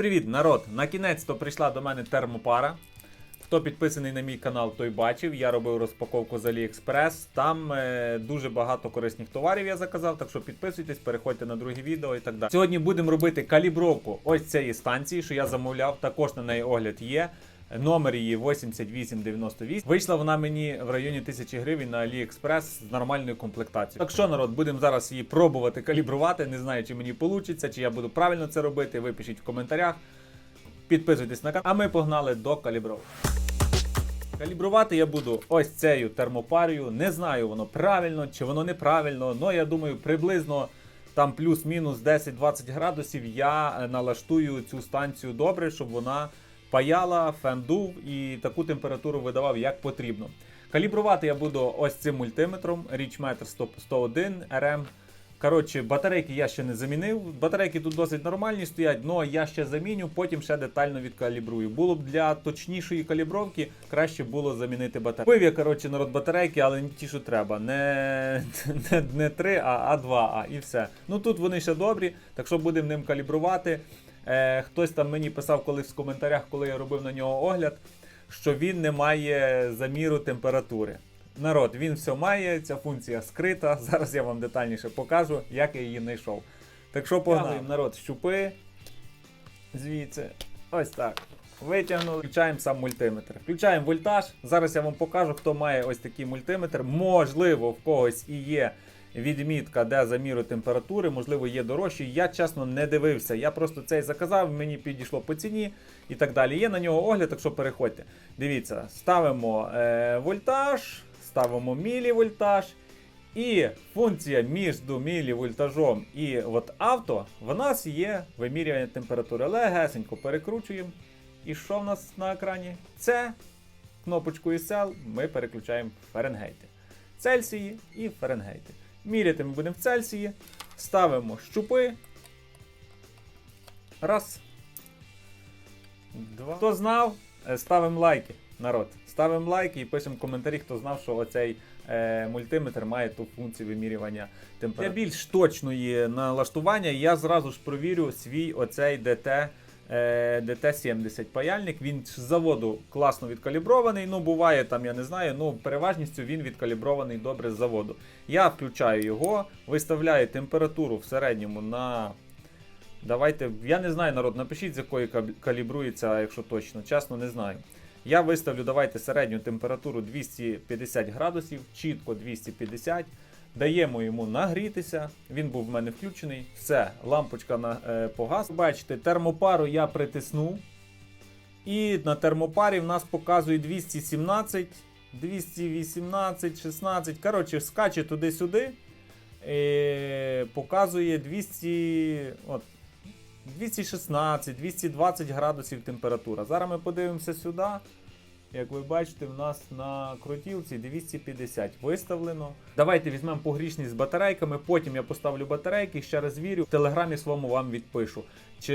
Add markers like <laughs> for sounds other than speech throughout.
привіт, народ! На кінець то прийшла до мене термопара. Хто підписаний на мій канал, той бачив. Я робив розпаковку з AliExpress. Там е, дуже багато корисних товарів я заказав, так що підписуйтесь, переходьте на другі відео і так далі. Сьогодні будемо робити калібровку ось цієї станції, що я замовляв. Також на неї огляд є. Номер її 8898. Вийшла вона мені в районі 1000 гривень на AliExpress з нормальною комплектацією. Так що, народ, будемо зараз її пробувати калібрувати. Не знаю, чи мені вийде, чи я буду правильно це робити. Ви пишіть в коментарях. Підписуйтесь на канал, а ми погнали до калібровки. Калібрувати я буду ось цією термопарою. Не знаю, воно правильно чи воно неправильно, але я думаю, приблизно там плюс-мінус 10-20 градусів я е, налаштую цю станцію добре, щоб вона паяла, фен дув і таку температуру видавав як потрібно. Калібрувати я буду ось цим мультиметром 100 101 RM. Коротше, батарейки я ще не замінив. Батарейки тут досить нормальні стоять, але я ще заміню, потім ще детально відкалібрую. Було б для точнішої калібровки краще було замінити батарейки. Купив я, коротше, народ батарейки, але не ті, що треба. Не, не, не 3, а А2А і все. Ну тут вони ще добрі, так що будемо ним калібрувати. Е, хтось там мені писав колись в коментарях, коли я робив на нього огляд, що він не має заміру температури. Народ, він все має, ця функція скрита. <laughs> Зараз я вам детальніше покажу, як я її знайшов. Так що погнали, народ, щупи. Звідси. Ось так. Витягнули, включаємо сам мультиметр. Включаємо вольтаж. Зараз я вам покажу, хто має ось такий мультиметр. Можливо, в когось і є відмітка, де заміру температури, можливо, є дорожчий. Я чесно не дивився. Я просто цей заказав, мені підійшло по ціні і так далі. Є на нього огляд, так що переходьте. Дивіться, ставимо е, вольтаж, ставимо мілівольтаж. І функція між мілівольтажом і от авто в нас є вимірювання температури. Легесенько перекручуємо. І що в нас на екрані? Це кнопочкою Cell ми переключаємо Фаренгейти. Цельсії і Фаренгейти. Міряти ми будемо в Цельсії. Ставимо щупи. Раз. Два. Хто знав, е, ставимо лайки. Народ. Ставимо лайки і пишемо коментарі, хто знав, що оцей е, мультиметр має ту функцію вимірювання температури. Для більш точної налаштування я зразу ж провірю свій оцей ДТ. Е, DT70 паяльник, він з заводу класно відкалібрований. Ну, буває там, я не знаю, ну переважністю він відкалібрований добре з заводу. Я включаю його, виставляю температуру в середньому на. Давайте, я не знаю, народ, напишіть, з якої калібрується, якщо точно, чесно, не знаю. Я виставлю, давайте середню температуру 250 градусів, чітко 250. Даємо йому нагрітися. Він був в мене включений. Все, лампочка на, е, погас. Бачите, термопару я притиснув. І на термопарі в нас показує 217, 218, 16. Коротше, скаче туди-сюди. Е, показує 200, от, 216, 220 градусів температура. Зараз ми подивимося сюди. Як ви бачите, в нас на крутілці 250 виставлено. Давайте візьмемо погрішність з батарейками, потім я поставлю батарейки, ще раз вірю. В телеграмі своєму вам відпишу. Чи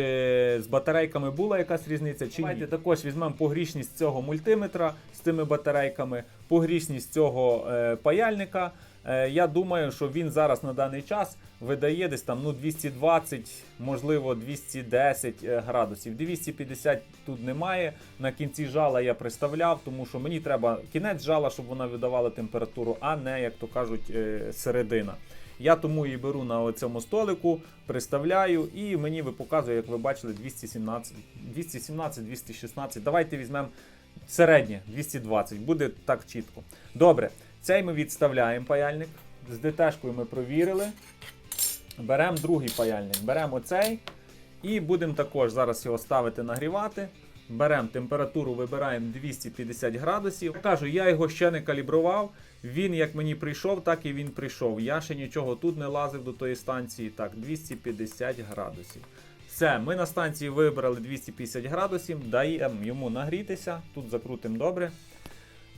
з батарейками була якась різниця, чи Давайте також візьмемо погрішність цього мультиметра з цими батарейками, погрішність цього е, паяльника. Е, я думаю, що він зараз на даний час видає десь там ну 220, можливо 210 е, градусів. 250 тут немає. На кінці жала я приставляв, тому що мені треба кінець жала, щоб вона видавала температуру, а не, як то кажуть, е, середина. Я тому її беру на цьому столику, приставляю, і мені ви показує, як ви бачили, 217, 217, 216. Давайте візьмемо середнє 220, буде так чітко. Добре, цей ми відставляємо паяльник. З ДТшкою ми провірили. Беремо другий паяльник, беремо оцей і будемо також зараз його ставити нагрівати. Беремо температуру, вибираємо 250 градусів. Кажу, я його ще не калібрував. Він як мені прийшов, так і він прийшов. Я ще нічого тут не лазив до тої станції. Так, 250 градусів. Все, ми на станції вибрали 250 градусів, даємо йому нагрітися. Тут закрутимо добре.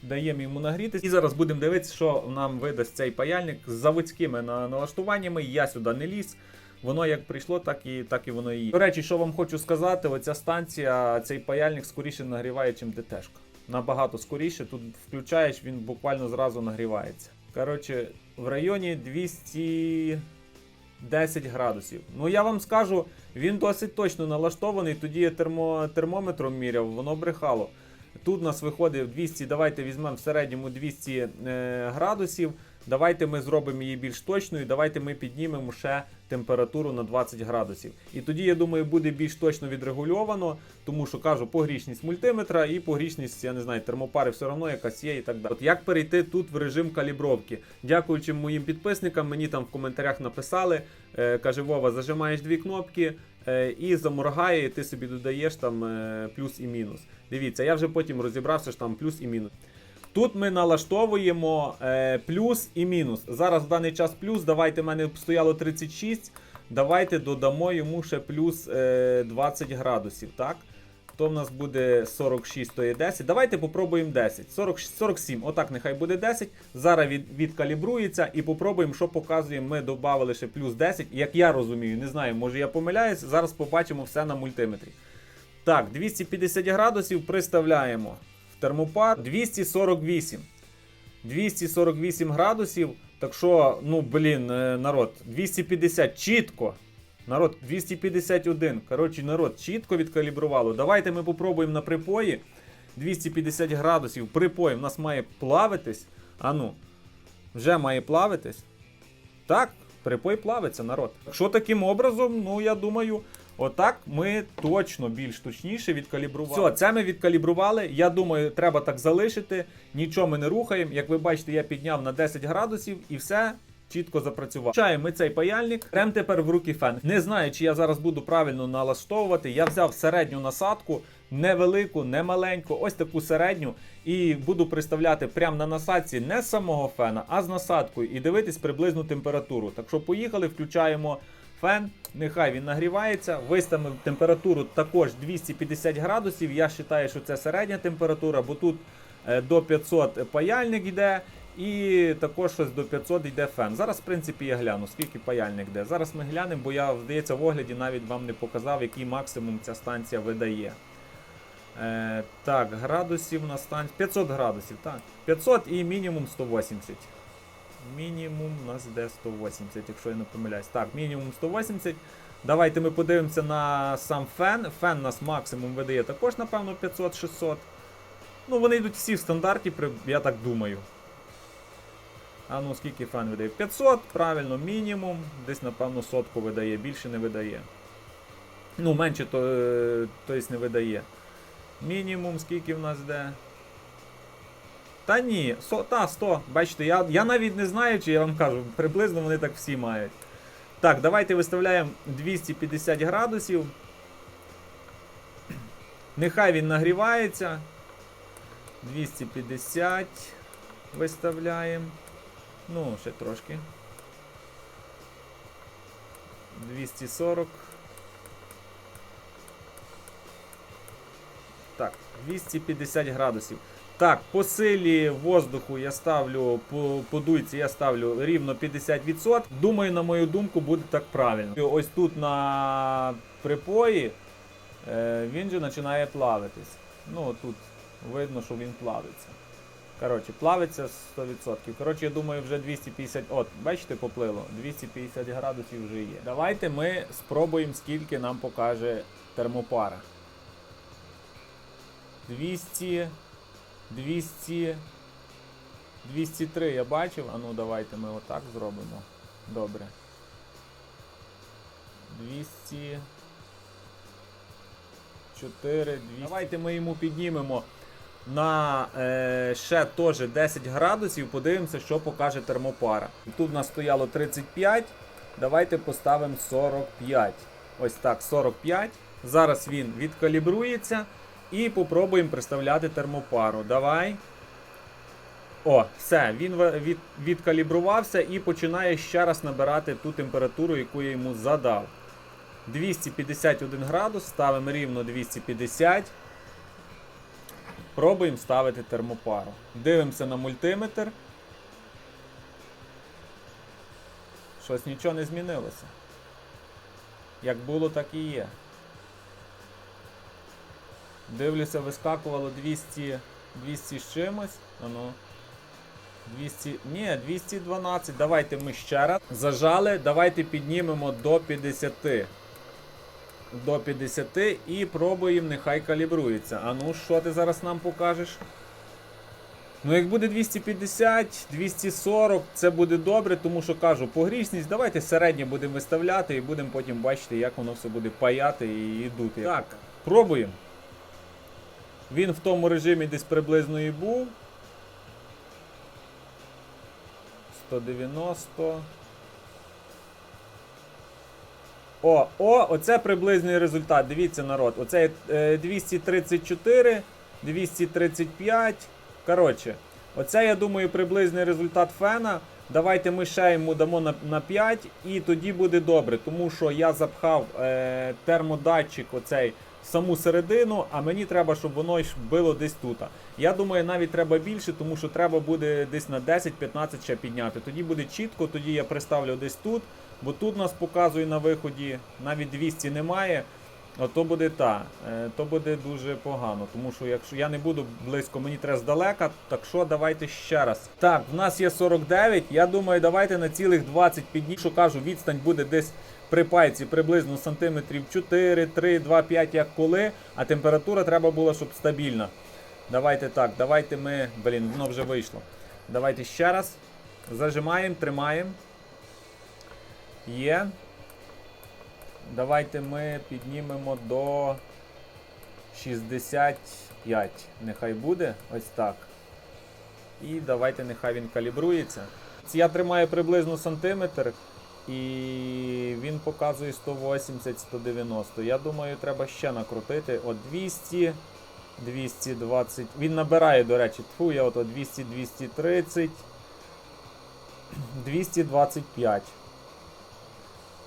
Даємо йому нагрітися. І зараз будемо дивитися, що нам видасть цей паяльник з заводськими налаштуваннями. Я сюди не ліз. Воно як прийшло, так і так і воно і є. До речі, що вам хочу сказати, оця станція, цей паяльник скоріше нагріває, ніж ДТшка. Набагато скоріше. Тут включаєш, він буквально зразу нагрівається. Коротше, в районі 200. 10 градусів. Ну я вам скажу, він досить точно налаштований. Тоді я термо, термометром міряв, воно брехало. Тут у нас виходить 200, давайте візьмемо в середньому 200 е, градусів. Давайте ми зробимо її більш точною. Давайте ми піднімемо ще температуру на 20 градусів. І тоді, я думаю, буде більш точно відрегульовано, тому що кажу, погрішність мультиметра і погрішність, я не знаю, термопари все одно якась є і так далі. От як перейти тут в режим калібровки? Дякуючи моїм підписникам, мені там в коментарях написали. Е, каже, Вова, зажимаєш дві кнопки і заморгає, і ти собі додаєш там е, плюс і мінус. Дивіться, я вже потім розібрався що там плюс і мінус. Тут ми налаштовуємо е, плюс і мінус. Зараз в даний час плюс. Давайте в мене стояло 36. Давайте додамо йому ще плюс е, 20 градусів. Так? То в нас буде 46, то є 10. Давайте попробуємо 10. 40, 47. Отак, нехай буде 10. Зараз від, відкалібрується і попробуємо, що показує. Ми додали ще плюс 10. Як я розумію, не знаю, може я помиляюсь. Зараз побачимо все на мультиметрі. Так, 250 градусів приставляємо в термопар 248. 248 градусів. Так що, ну, блін, е, народ, 250 чітко. Народ, 251. Коротше, народ, чітко відкалібрувало. Давайте ми попробуємо на припої. 250 градусів. Припой в нас має плавитись. А ну, вже має плавитись. Так, припой плавиться, народ. Що таким образом, ну я думаю, отак ми точно більш точніше відкалібрували. Все, це ми відкалібрували. Я думаю, треба так залишити. Нічого ми не рухаємо. Як ви бачите, я підняв на 10 градусів і все. Чітко запрацював. Включаємо ми цей паяльник. Беремо тепер в руки фен. Не знаю, чи я зараз буду правильно налаштовувати. Я взяв середню насадку, невелику, не маленьку, ось таку середню. І буду приставляти прямо на насадці не з самого фена, а з насадкою і дивитись приблизну температуру. Так що поїхали, включаємо фен. Нехай він нагрівається. Виставимо температуру також 250 градусів. Я вважаю, що це середня температура, бо тут е, до 500 паяльник йде. І також щось до 500 йде фен. Зараз, в принципі, я гляну, скільки паяльник йде. Зараз ми глянемо, бо я, здається, в огляді навіть вам не показав, який максимум ця станція видає. Е, так, градусів на станції. 500 градусів, так. 500 і мінімум 180. Мінімум у нас йде 180, якщо я не помиляюсь. Так, мінімум 180. Давайте ми подивимося на сам фен. Фен нас максимум видає також, напевно, 500-600. Ну, вони йдуть всі в стандарті, я так думаю. А ну скільки фен видає? 500, правильно, мінімум. Десь, напевно, сотку видає, більше не видає. Ну, менше то, то есть не видає. Мінімум, скільки в нас йде? Та ні, со, та 100. Бачите, я, я навіть не знаю, чи я вам кажу, приблизно вони так всі мають. Так, давайте виставляємо 250 градусів. Нехай він нагрівається. 250 виставляємо. Ну, ще трошки. 240. Так, 250 градусів. Так, по силі воздуху я ставлю, по, по дуйці я ставлю рівно 50%. Думаю, на мою думку, буде так правильно. Ось тут на припої е, він же починає плавитись. Ну, тут видно, що він плавиться. Коротше, плавиться 100%. Коротше, я думаю, вже 250. От, бачите, поплило. 250 градусів вже є. Давайте ми спробуємо, скільки нам покаже термопара. 200. 200. 203 я бачив. А ну давайте ми отак зробимо. Добре. 200. 4, 200. Давайте ми йому піднімемо на е, ще теж 10 градусів. Подивимося, що покаже термопара. Тут у нас стояло 35. Давайте поставимо 45. Ось так, 45. Зараз він відкалібрується. І попробуємо представляти термопару. Давай. О, все, він від, відкалібрувався і починає ще раз набирати ту температуру, яку я йому задав. 251 градус, ставимо рівно 250. Пробуємо ставити термопару. Дивимося на мультиметр. Щось нічого не змінилося. Як було, так і є. Дивлюся, вискакувало 200, 200 з чимось. Ану. 200, ні, 212. Давайте ми ще раз. Зажали. Давайте піднімемо до 50. До 50 і пробуємо, нехай калібрується. А ну, що ти зараз нам покажеш? Ну, як буде 250, 240, це буде добре, тому що кажу, погрішність, давайте середнє будемо виставляти і будемо потім бачити, як воно все буде паяти і, і дути. Так, пробуємо. Він в тому режимі десь приблизно і був. 190. О, о, оце приблизний результат. Дивіться, народ. Оце е, 234, 235. Коротше, оце, я думаю, приблизний результат фена. Давайте ми ще йому дамо на, на 5 і тоді буде добре. Тому що я запхав е, термодатчик оцей саму середину, а мені треба, щоб воно ж було десь тут. Я думаю, навіть треба більше, тому що треба буде десь на 10-15 ще підняти. Тоді буде чітко, тоді я приставлю десь тут, бо тут нас показує на виході, навіть 200 немає. Ото буде та, е, то буде дуже погано, тому що якщо я не буду близько, мені треба здалека, так що давайте ще раз. Так, в нас є 49, я думаю, давайте на цілих 20 піднімемо. Що кажу, відстань буде десь при пайці приблизно сантиметрів 4, 3, 2, 5, як коли, а температура треба була, щоб стабільна. Давайте так, давайте ми. Блін, воно вже вийшло. Давайте ще раз. Зажимаємо, тримаємо. Є. Давайте ми піднімемо до 65. Нехай буде. Ось так. І давайте нехай він калібрується. Я тримаю приблизно сантиметр. І він показує 180-190. Я думаю, треба ще накрутити. От 200, 220. Він набирає, до речі, тьфу, я ото 200, 230, 225.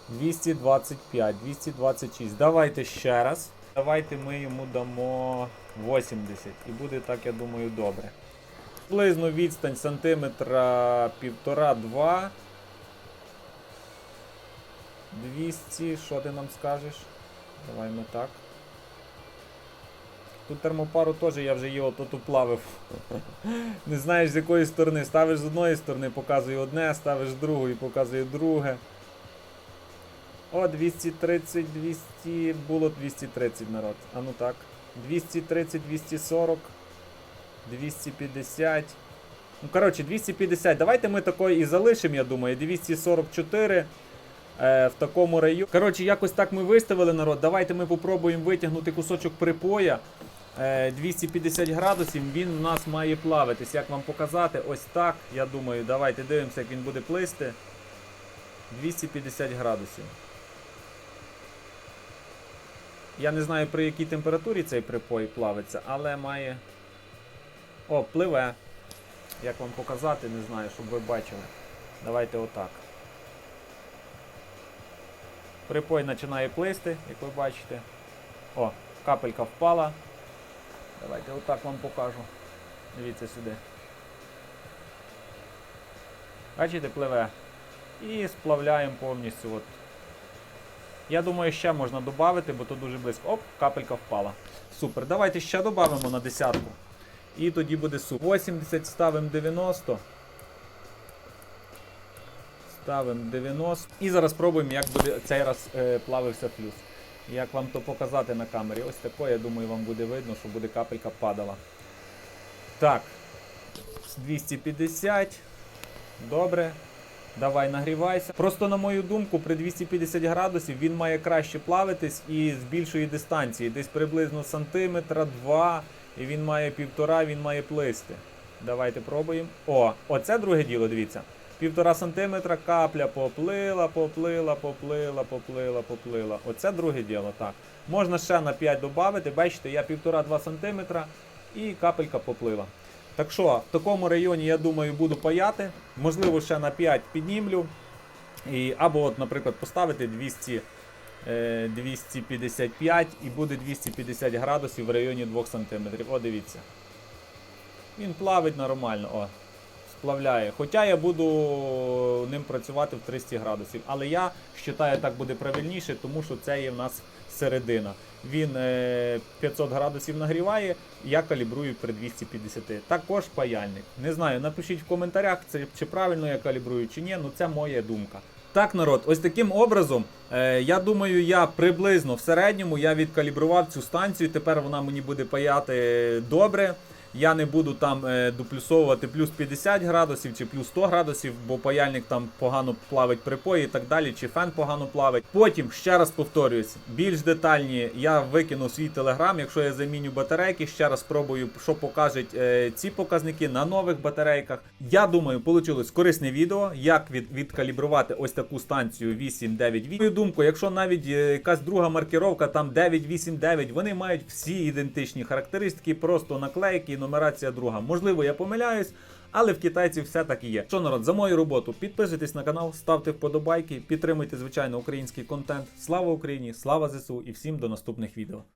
225, 226. Давайте ще раз. Давайте ми йому дамо 80. І буде так, я думаю, добре. Приблизно відстань сантиметра півтора-два. 200, що ти нам скажеш? Давай ми так. Тут термопару теж я вже її отут уплавив. <laughs> Не знаєш з якої сторони. Ставиш з одної сторони, показує одне, ставиш з другої, показує друге. О, 230, 200, було 230 народ. А ну так. 230, 240, 250. Ну, коротше, 250. Давайте ми такої і залишимо, я думаю. 244 е, в такому районі. Коротше, якось так ми виставили народ. Давайте ми попробуємо витягнути кусочок припоя. Е, 250 градусів, він у нас має плавитись. Як вам показати? Ось так. Я думаю, давайте дивимося, як він буде плисти. 250 градусів. Я не знаю при якій температурі цей припой плавиться, але має. О, пливе. Як вам показати, не знаю, щоб ви бачили. Давайте отак. Припой починає плисти, як ви бачите. О, капелька впала. Давайте отак вам покажу. Дивіться сюди. Бачите, пливе. І сплавляємо повністю. От. Я думаю, ще можна додати, бо то дуже близько. Оп, капелька впала. Супер. Давайте ще додамо на десятку. І тоді буде супер. 80 ставимо 90. Ставимо 90. І зараз спробуємо, як буде цей раз е, плавився флюс. Як вам то показати на камері? Ось тако, я думаю, вам буде видно, що буде капелька падала. Так. 250. Добре. Давай нагрівайся. Просто на мою думку, при 250 градусів він має краще плавитись і з більшої дистанції, десь приблизно сантиметра, два, і він має півтора, він має плисти. Давайте пробуємо. О, оце друге діло, дивіться. Півтора сантиметра капля поплила, поплила, поплила, поплила, поплила. Оце друге діло, так. Можна ще на 5 додати. Бачите, я півтора-два сантиметра і капелька поплила. Так що, в такому районі, я думаю, буду паяти. Можливо, ще на 5 піднімлю. І, або, от, наприклад, поставити 200, е, 255 і буде 250 градусів в районі 2 см. О, дивіться. Він плавить нормально. О, сплавляє. Хоча я буду ним працювати в 300 градусів. Але я вважаю, так буде правильніше, тому що це є в нас середина. Він е, 500 градусів нагріває, я калібрую при 250. Також паяльник. Не знаю, напишіть в коментарях, це, чи правильно я калібрую, чи ні, ну це моя думка. Так, народ, ось таким образом, е, я думаю, я приблизно в середньому я відкалібрував цю станцію. Тепер вона мені буде паяти добре. Я не буду там е, доплюсовувати плюс 50 градусів чи плюс 100 градусів, бо паяльник там погано плавить припої і так далі, чи фен погано плавить. Потім ще раз повторююсь, більш детальні я викину свій телеграм. Якщо я заміню батарейки, ще раз спробую, що покажуть е, ці показники на нових батарейках. Я думаю, вийшло корисне відео, як від, відкалібрувати ось таку станцію 898. Мою думку, якщо навіть е, якась друга маркіровка, там 989, вони мають всі ідентичні характеристики, просто наклейки, нумерація друга. Можливо, я помиляюсь. Але в китайців все так і є. Що народ, за мою роботу підписуйтесь на канал, ставте вподобайки, підтримуйте звичайно український контент. Слава Україні, слава ЗСУ і всім до наступних відео.